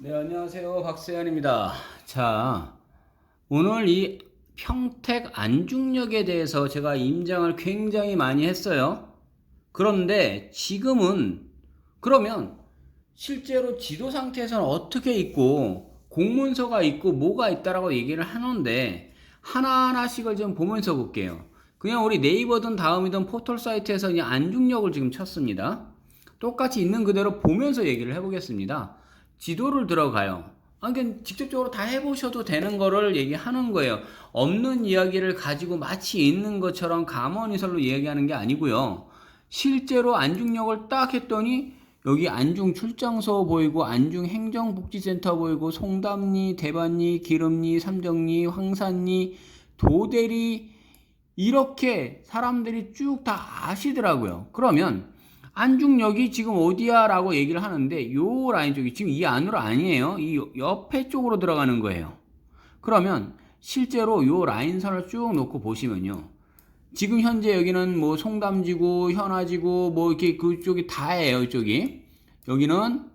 네, 안녕하세요. 박세현입니다. 자, 오늘 이 평택 안중역에 대해서 제가 임장을 굉장히 많이 했어요. 그런데 지금은 그러면 실제로 지도 상태에서는 어떻게 있고 공문서가 있고 뭐가 있다라고 얘기를 하는데 하나하나씩을 좀 보면서 볼게요. 그냥 우리 네이버든 다음이든 포털 사이트에서 그냥 안중역을 지금 쳤습니다. 똑같이 있는 그대로 보면서 얘기를 해보겠습니다. 지도를 들어가요. 아, 그러니까 직접적으로 다 해보셔도 되는 거를 얘기하는 거예요. 없는 이야기를 가지고 마치 있는 것처럼 감언이설로 이야기하는 게 아니고요. 실제로 안중역을 딱 했더니 여기 안중 출장소 보이고 안중 행정복지센터 보이고 송담리, 대반리, 기름리, 삼정리, 황산리, 도대리 이렇게 사람들이 쭉 다 아시더라고요. 그러면 안중역이 지금 어디야? 라고 얘기를 하는데 요 라인 쪽이 지금 이 안으로 아니에요. 이 옆에 쪽으로 들어가는 거예요. 그러면 실제로 요 라인선을 쭉 놓고 보시면요. 지금 현재 여기는 뭐 송담지구, 현아지구 뭐 이렇게 그쪽이 다예요. 이쪽이. 여기는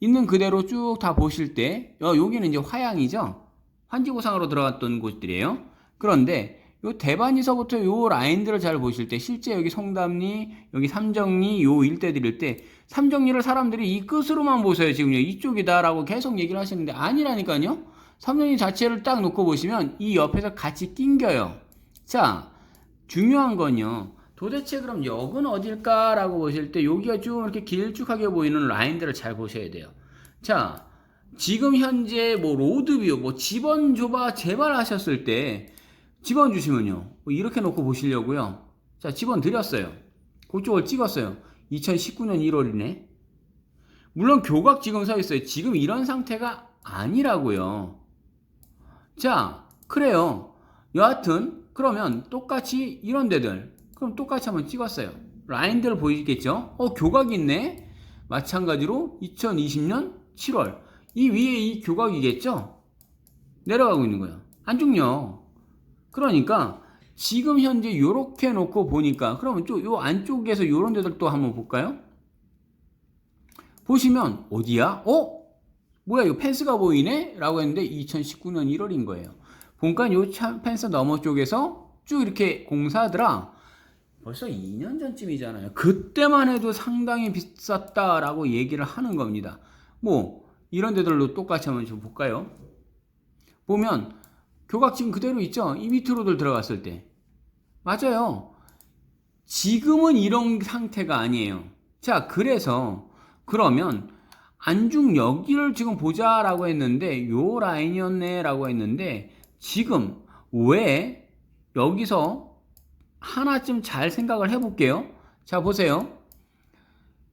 있는 그대로 쭉 다 보실 때 어, 여기는 이제 화양이죠. 환지구상으로 들어갔던 곳들이에요. 그런데 요 대반에서부터 요 라인들을 잘 보실 때 실제 여기 송담리, 여기 삼정리 요 일대들일 때 삼정리를 사람들이 이 끝으로만 보세요. 지금 이쪽이다라고 계속 얘기를 하시는데 아니라니까요. 삼정리 자체를 딱 놓고 보시면 이 옆에서 같이 낑겨요. 자, 중요한 건요. 도대체 그럼 역은 어딜까라고 보실 때 여기가 좀 이렇게 길쭉하게 보이는 라인들을 잘 보셔야 돼요. 자, 지금 현재 뭐 로드뷰, 뭐 집원 줘봐 제발 하셨을 때 집원 주시면요. 뭐 이렇게 놓고 보시려고요. 자, 집원 드렸어요. 그쪽을 찍었어요. 2019년 1월이네. 물론 교각 지금 서 있어요. 지금 이런 상태가 아니라고요. 자, 그래요. 여하튼 그러면 똑같이 이런 데들 그럼 똑같이 한번 찍었어요. 라인들 보이겠죠? 어, 교각이 있네. 마찬가지로 2020년 7월 이 위에 이 교각이겠죠? 내려가고 있는 거예요. 안중요. 그러니까 지금 현재 요렇게 놓고 보니까 그러면 또요 안쪽에서 요런 데들 또 한번 볼까요? 보시면 어디야? 어? 뭐야 이거 펜스가 보이네? 라고 했는데 2019년 1월인 거예요. 보니까 요 차- 펜스 너머 쪽에서 쭉 이렇게 공사하더라. 벌써 2년 전쯤이잖아요. 그때만 해도 상당히 비쌌다라고 얘기를 하는 겁니다. 뭐 이런 데들로 똑같이 한번 좀 볼까요? 보면 교각 지금 그대로 있죠? 이 밑으로들 들어갔을 때. 맞아요. 지금은 이런 상태가 아니에요. 자, 그래서 그러면 안중 여기를 지금 보자라고 했는데 요 라인이었네라고 했는데 지금 왜 여기서 하나쯤 잘 생각을 해볼게요. 자, 보세요.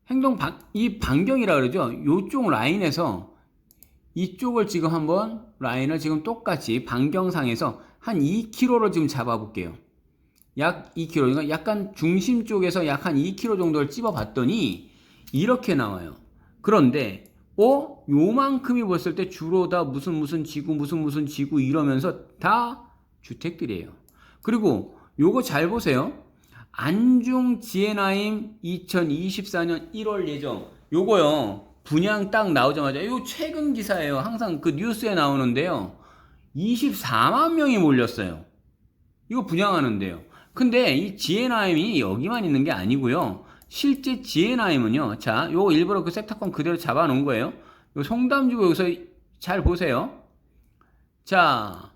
행동 반, 이 반경이라 그러죠. 요쪽 라인에서 이쪽을 지금 한번 라인을 지금 똑같이 반경상에서 한 2km를 지금 잡아볼게요. 약 2km. 그러니까 약간 중심 쪽에서 약 한 2km 정도를 찝어봤더니 이렇게 나와요. 그런데 어? 요만큼이 봤을 때 주로 다 무슨 무슨 지구 무슨 무슨 지구 이러면서 다 주택들이에요. 그리고 요거 잘 보세요. 안중 지에나임 2024년 1월 예정. 요거요. 분양 딱 나오자마자 요 최근 기사예요. 항상 그 뉴스에 나오는데요. 24만 명이 몰렸어요. 이거 분양하는데요. 근데 이 지에나임이 여기만 있는 게 아니고요. 실제 지에나임은요. 자, 요거 일부러 그 섹터권 그대로 잡아 놓은 거예요. 요 송담지구 여기서 잘 보세요. 자,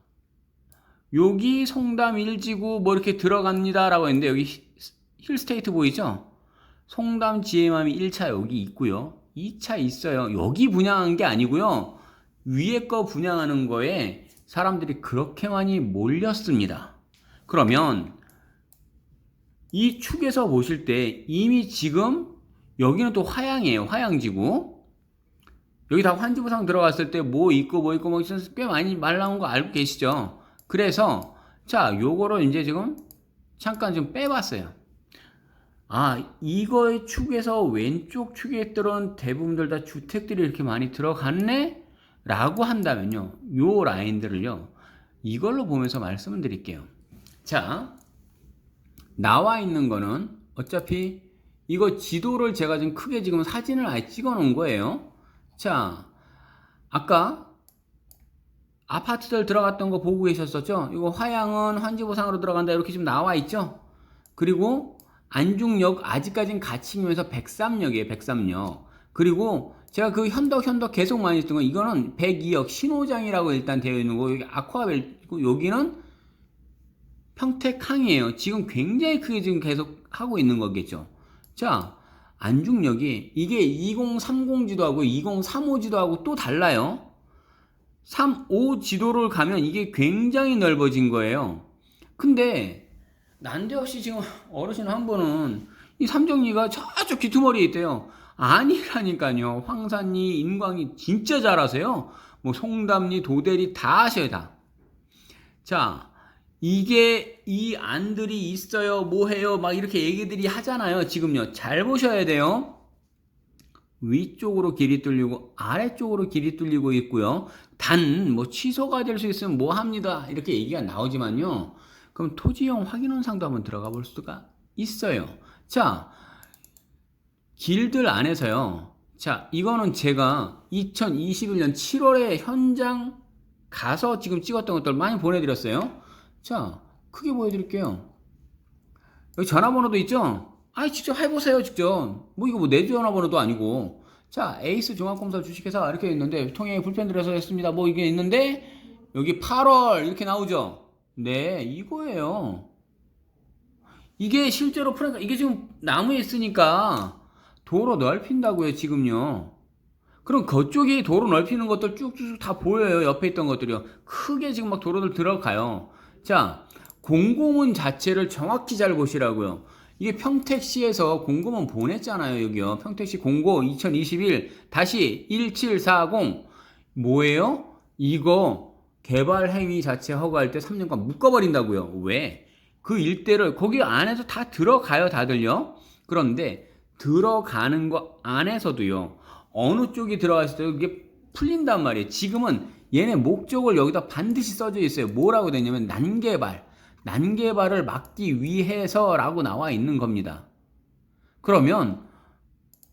여기 송담 1지구 뭐 이렇게 들어갑니다라고 했는데 여기 힐스테이트 보이죠? 송담 GM함이 1차 여기 있고요. 2차 있어요. 여기 분양한 게 아니고요. 위에 거 분양하는 거에 사람들이 그렇게 많이 몰렸습니다. 그러면 이 축에서 보실 때 이미 지금 여기는 또 화양이에요. 화양지구. 여기 다 환지부상 들어갔을 때 뭐 있고 뭐 있고 뭐 있어서 꽤 많이 말 나온 거 알고 계시죠? 그래서 자 요거를 이제 지금 잠깐 좀 빼봤어요. 아 이거의 축에서 왼쪽 축에 들은 대부분들 다 주택들이 이렇게 많이 들어갔네? 라고 한다면요. 요 라인들을요. 이걸로 보면서 말씀을 드릴게요. 자 나와 있는 거는 어차피 이거 지도를 제가 지금 크게 지금 사진을 아예 찍어 놓은 거예요. 자, 아까 아파트들 들어갔던 거 보고 계셨었죠? 이거 화양은 환지보상으로 들어간다 이렇게 지금 나와 있죠? 그리고 안중역 아직까진 가칭이면서 103역이에요. 103역. 그리고 제가 그 현덕 현덕 계속 많이 했던 거 이거는 102역 신호장이라고 일단 되어 있는 거 여기 아쿠아벨고 여기는 평택항이에요. 지금 굉장히 크게 지금 계속 하고 있는 거겠죠. 자, 안중역이 이게 2030 지도하고 2035 지도하고 또 달라요. 35 지도를 가면 이게 굉장히 넓어진 거예요. 근데 난데없이 지금 어르신 한 분은 이 삼정리가 저쪽 귀투머리에 있대요. 아니라니까요. 황산리, 인광이 진짜 잘하세요. 뭐 송담리, 도대리 다 하셔요, 다. 자, 이게 이 안들이 있어요, 뭐 해요, 막 이렇게 얘기들이 하잖아요. 지금요. 잘 보셔야 돼요. 위쪽으로 길이 뚫리고 아래쪽으로 길이 뚫리고 있고요. 단 뭐 취소가 될 수 있으면 뭐 합니다. 이렇게 얘기가 나오지만요. 그럼 토지용 확인원상도 한번 들어가 볼 수가 있어요. 자, 길들 안에서요. 자, 이거는 제가 2021년 7월에 현장 가서 지금 찍었던 것들 많이 보내드렸어요. 자, 크게 보여드릴게요. 여기 전화번호도 있죠? 아이, 직접 해보세요, 직접. 뭐, 이거 뭐, 내 전화번호도 아니고. 자, 에이스 종합검사 주식회사 이렇게 있는데, 통행에 불편드려서 했습니다. 뭐, 이게 있는데, 여기 8월 이렇게 나오죠? 네, 이거예요. 이게 실제로 프랭크, 이게 지금 나무에 있으니까 도로 넓힌다고요, 지금요. 그럼 그쪽이 도로 넓히는 것들 쭉쭉 다 보여요. 옆에 있던 것들이요. 크게 지금 막 도로들 들어가요. 자, 공고문 자체를 정확히 잘 보시라고요. 이게 평택시에서 공고문 보냈잖아요, 여기요. 평택시 공고 2021 다시 1740 뭐예요? 이거 개발 행위 자체 허가할 때 3년간 묶어버린다고요. 왜? 그 일대를 거기 안에서 다 들어가요, 다들요. 그런데 들어가는 거 안에서도요. 어느 쪽이 들어갔을 때 그게 풀린단 말이에요. 지금은 얘네 목적을 여기다 반드시 써져 있어요. 뭐라고 되냐면 난개발. 난개발을 막기 위해서라고 나와 있는 겁니다. 그러면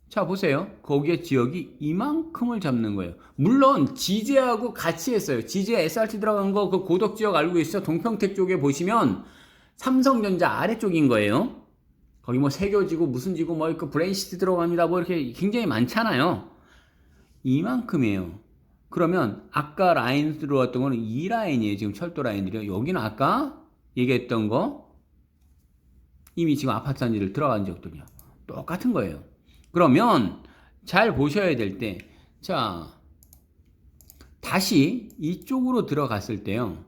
자 보세요. 거기에 지역이 이만큼을 잡는 거예요. 물론 지제하고 같이 했어요. 지제 SRT 들어간 거 그 고덕 지역 알고 계시죠? 동평택 쪽에 보시면 삼성전자 아래쪽인 거예요. 거기 뭐 세교지구 무슨 지구 뭐그 브레인시티 들어갑니다. 뭐 이렇게 굉장히 많잖아요. 이만큼이에요. 그러면 아까 라인 들어왔던 거는 이 라인이에요. 지금 철도 라인들이요. 여기는 아까 얘기했던 거 이미 지금 아파트 단지를 들어간 적들이요. 똑같은 거예요. 그러면 잘 보셔야 될 때, 자, 다시 이쪽으로 들어갔을 때요.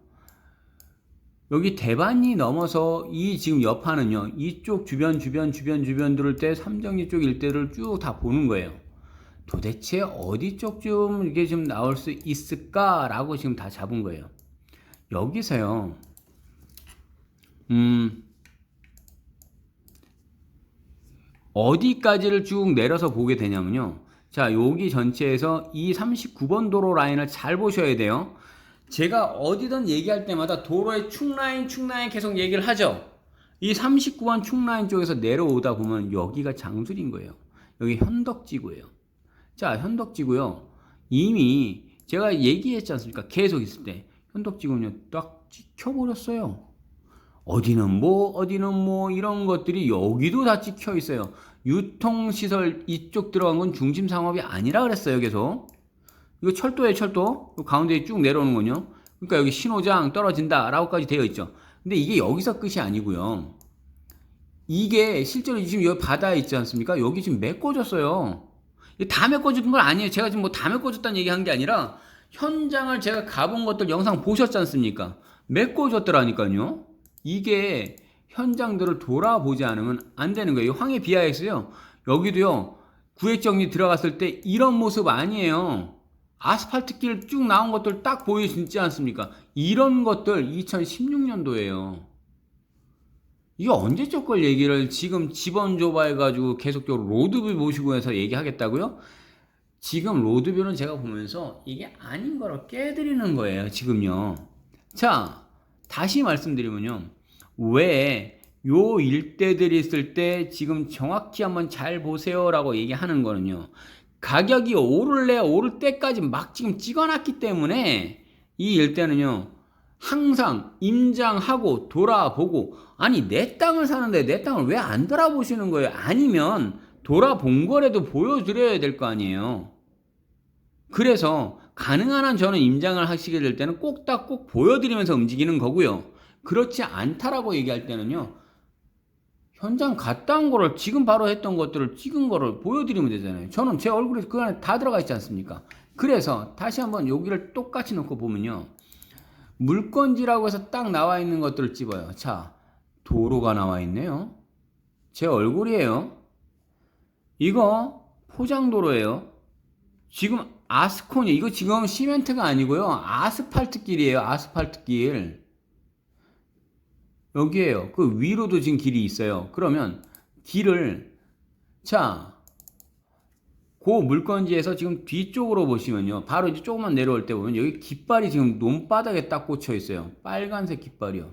여기 대반이 넘어서 이 지금 여파는요. 이쪽 주변 주변 주변 주변 들을 때 삼정리 쪽 일대를 쭉 다 보는 거예요. 도대체 어디 쪽 좀 이게 좀 나올 수 있을까라고 지금 다 잡은 거예요. 여기서요. 음. 어디까지를 쭉 내려서 보게 되냐면요. 자, 여기 전체에서 이 39번 도로 라인을 잘 보셔야 돼요. 제가 어디든 얘기할 때마다 도로의 축라인, 축라인 계속 얘기를 하죠. 이 39번 축라인 쪽에서 내려오다 보면 여기가 장술인 거예요. 여기 현덕지구예요. 자, 현덕지구요. 이미 제가 얘기했지 않습니까? 계속 있을 때. 현덕지구는요, 딱 찍혀버렸어요. 어디는 뭐, 어디는 뭐, 이런 것들이 여기도 다 찍혀 있어요. 유통시설 이쪽 들어간 건 중심 상업이 아니라 그랬어요, 계속. 이거 철도에 철도. 가운데에 쭉 내려오는 거요. 그러니까 여기 신호장 떨어진다. 라고까지 되어 있죠. 근데 이게 여기서 끝이 아니고요. 이게 실제로 지금 여기 바다에 있지 않습니까? 여기 지금 메꿔졌어요. 다 메꿔진 건 아니에요. 제가 지금 뭐 다 메꿔졌다는 얘기 한 게 아니라 현장을 제가 가본 것들 영상 보셨지 않습니까? 메꿔졌더라니까요. 이게 현장들을 돌아보지 않으면 안 되는 거예요. 황해 비아엑스요. 여기도요. 구획 정리 들어갔을 때 이런 모습 아니에요. 아스팔트 길 쭉 나온 것들 딱 보여주지 않습니까? 이런 것들 2016년도에요. 이게 언제적 걸 얘기를 지금 집원 줘봐 해가지고 계속적으로 로드뷰 모시고 해서 얘기하겠다고요? 지금 로드뷰는 제가 보면서 이게 아닌 거를 깨드리는 거예요, 지금요. 자, 다시 말씀드리면요. 왜 요 일대들이 있을 때 지금 정확히 한번 잘 보세요라고 얘기하는 거는요. 가격이 오를래 오를 때까지 막 지금 찍어놨기 때문에 이 일대는요 항상 임장하고 돌아보고 아니 내 땅을 사는데 내 땅을 왜 안 돌아보시는 거예요? 아니면 돌아본 거라도 보여드려야 될 거 아니에요. 그래서 가능한 한 저는 임장을 하시게 될 때는 꼭딱꼭 보여드리면서 움직이는 거고요. 그렇지 않다라고 얘기할 때는요. 현장 갔다 온 거를 지금 바로 했던 것들을 찍은 거를 보여드리면 되잖아요. 저는 제 얼굴에 그 안에 다 들어가 있지 않습니까? 그래서 다시 한번 여기를 똑같이 놓고 보면요. 물건지라고 해서 딱 나와 있는 것들을 집어요. 자, 도로가 나와 있네요. 제 얼굴이에요. 이거 포장도로예요. 지금 아스콘이 이거 지금 시멘트가 아니고요. 아스팔트 길이에요. 아스팔트 길. 여기에요. 그 위로도 지금 길이 있어요. 그러면 길을 자, 그 물건지에서 지금 뒤쪽으로 보시면요. 바로 이제 조금만 내려올 때 보면 여기 깃발이 지금 논바닥에 딱 꽂혀 있어요. 빨간색 깃발이요.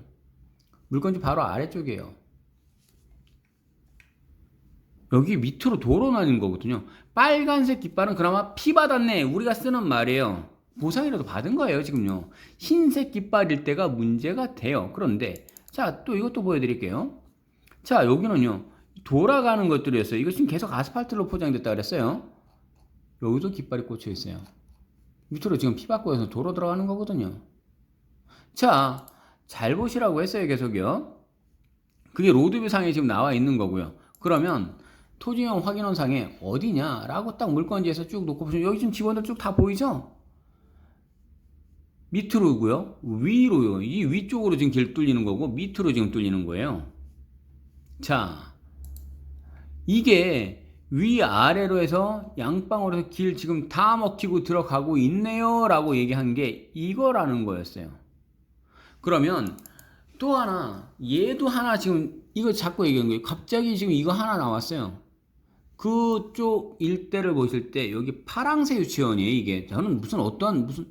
물건지 바로 아래쪽이에요. 여기 밑으로 도로 나는 거거든요. 빨간색 깃발은 그나마 피 받았네. 우리가 쓰는 말이에요. 보상이라도 받은 거예요, 지금요. 흰색 깃발일 때가 문제가 돼요. 그런데, 자, 또 이것도 보여드릴게요. 자, 여기는요. 돌아가는 것들이었어요. 이거 지금 계속 아스팔트로 포장됐다 그랬어요. 여기도 깃발이 꽂혀 있어요. 밑으로 지금 피 받고 해서 도로 들어가는 거거든요. 자, 잘 보시라고 했어요, 계속요. 그게 로드뷰상에 지금 나와 있는 거고요. 그러면 토지형 확인원상에 어디냐라고 딱 물건지에서 쭉 놓고 보시면 여기 지금 직원들 쭉 다 보이죠? 밑으로고요. 위로요. 이 위쪽으로 지금 길 뚫리는 거고 밑으로 지금 뚫리는 거예요. 자, 이게 위아래로 해서 양방으로 해서 길 지금 다 먹히고 들어가고 있네요 라고 얘기한 게 이거라는 거였어요. 그러면 또 하나 얘도 하나 지금 이거 자꾸 얘기한 거예요. 갑자기 지금 이거 하나 나왔어요. 그쪽 일대를 보실 때 여기 파랑새 유치원이에요. 이게 저는 무슨 어떠한 무슨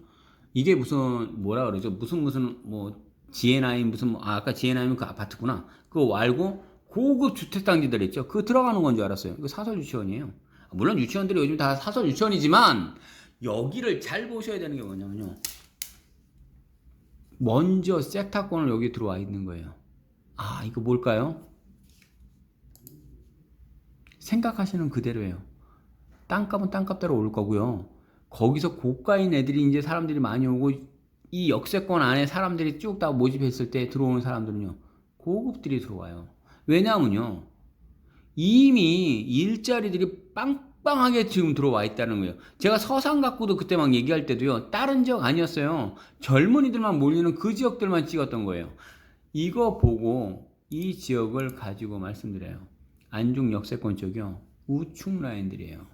이게 무슨 뭐라 그러죠? 무슨 무슨 뭐 GNI 무슨 뭐, 아, 아까 GNI면 그 아파트구나. 그거 말고 고급 주택 단지들 있죠. 그 들어가는 건 줄 알았어요. 그 사설 유치원이에요. 물론 유치원들이 요즘 다 사설 유치원이지만 여기를 잘 보셔야 되는 게 뭐냐면요. 먼저 세타권을 여기 들어와 있는 거예요. 아, 이거 뭘까요? 생각하시는 그대로예요. 땅값은 땅값대로 올 거고요. 거기서 고가인 애들이 이제 사람들이 많이 오고 이 역세권 안에 사람들이 쭉 다 모집했을 때 들어오는 사람들은요. 고급들이 들어와요. 왜냐하면요. 이미 일자리들이 빵빵하게 지금 들어와 있다는 거예요. 제가 서산 갖고도 그때 막 얘기할 때도요. 다른 지역 아니었어요. 젊은이들만 몰리는 그 지역들만 찍었던 거예요. 이거 보고 이 지역을 가지고 말씀드려요. 안중 역세권 쪽이요. 우측 라인들이에요.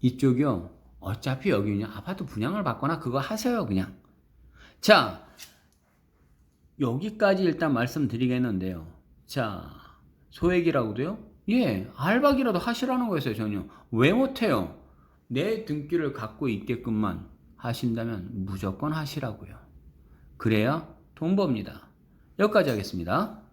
이쪽이요. 어차피 여기 그냥 아파트 분양을 받거나 그거 하세요, 그냥. 자, 여기까지 일단 말씀드리겠는데요. 자, 소액이라고도요? 예, 알박이라도 하시라는 거였어요, 전혀. 왜 못해요? 내 등기를 갖고 있게끔만 하신다면 무조건 하시라고요. 그래야 돈 법니다. 여기까지 하겠습니다.